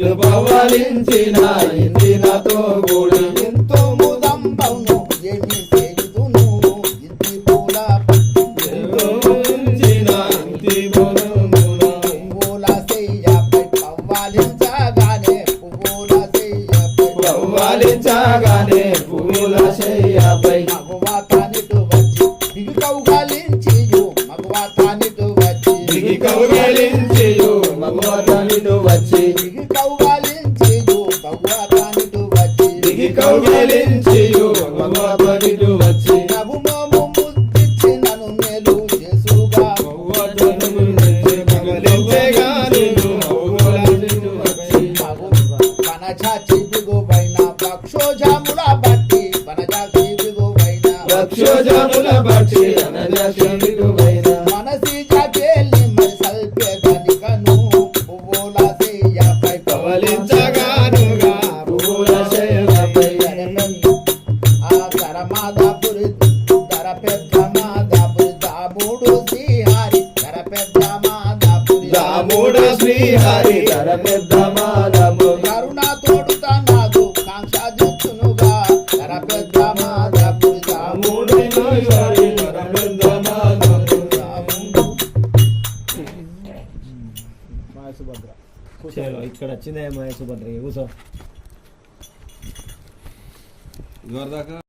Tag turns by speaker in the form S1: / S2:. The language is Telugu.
S1: కూడి ఇటు
S2: పవ్వాలించిన ఇంటి నాతో కూడా
S1: ఎంతో ముదంబవును ఏమి చేయుదును ఇంటి పూల
S2: ఉంచిన ఇంటి
S1: పువ్వుల చెయ్యపై పవ్వాలించగానే పువ్వుల చెయ్యపై
S2: పవ్వాలించగానే పూల శయ్యపై
S1: మగవా తానిటు వచ్చి దిగు తానిటు వచ్చి
S2: దిగి
S1: బిగువైన పక్షోజాముల బట్టి పనచాచి
S2: రాముడ శ్రీహరి ధర పెద్ద మాధము
S1: కరుణ తోడుతా నాదు కాంక్ష
S2: ధర పెద్ద మాధము
S3: చలో ఇక్కడ వచ్చిందే మహేష్ సుభద్ర కూర్చో
S4: ఇదివరదాకా